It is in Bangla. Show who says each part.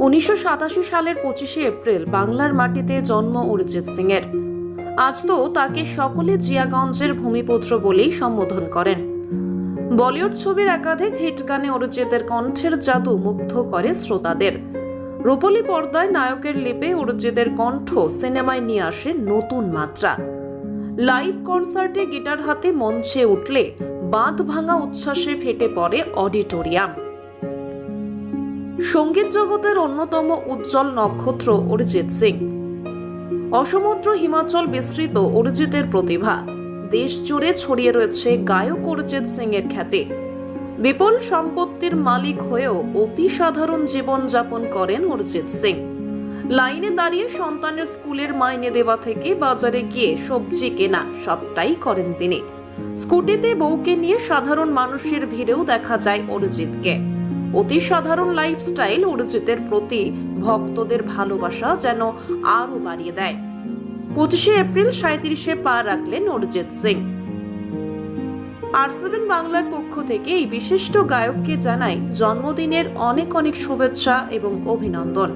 Speaker 1: উনিশশো সাতাশি সালের পঁচিশে এপ্রিল বাংলার মাটিতে জন্ম অরিজিৎ সিং এর আজ তো তাকে সকলে জিয়াগঞ্জের ভূমিপুত্র বলেই সম্বোধন করেন। বলিউড ছবির একাধিক হিট গানে অরিজিতের কণ্ঠের জাদু মুগ্ধ করে শ্রোতাদের। রূপলী পর্দায় নায়কের লিপে অরিজিতের কণ্ঠ সিনেমায় নিয়ে আসে নতুন মাত্রা। লাইভ কনসার্টে গিটার হাতে মঞ্চে উঠলে বাঁধ ভাঙা উচ্ছ্বাসে ফেটে পড়ে অডিটোরিয়াম। সংগীত জগতের অন্যতম উজ্জ্বল নক্ষত্র অরিজিৎ সিং। অসমুদ্র হিমাচল বিস্তৃত অরিজিতের প্রতিভা। দেশ জুড়ে ছড়িয়ে রয়েছে গায়ক অরিজিৎ সিং এর খ্যাতি। বিপুল সম্পত্তির মালিক হয়েও অতি সাধারণ জীবন যাপন করেন অরিজিৎ সিং। লাইনে দাঁড়িয়ে সন্তানের স্কুলের মাইনে দেওয়া থেকে বাজারে গিয়ে সবজি কেনা সবটাই করেন তিনি। স্কুটিতে বউকে নিয়ে সাধারণ মানুষের ভিড়েও দেখা যায় অরিজিৎকে। অতি সাধারণ লাইফস্টাইল অরিজিতের প্রতি ভক্তদের ভালোবাসা যেন আরও বাড়িয়ে দেয়। পঁচিশে এপ্রিল সাঁত্রিশে পা রাখলেন অরিজিৎ সিং। আর সেভেন বাংলার পক্ষ থেকে এই বিশিষ্ট গায়ককে জানাই জন্মদিনের অনেক অনেক শুভেচ্ছা এবং অভিনন্দন।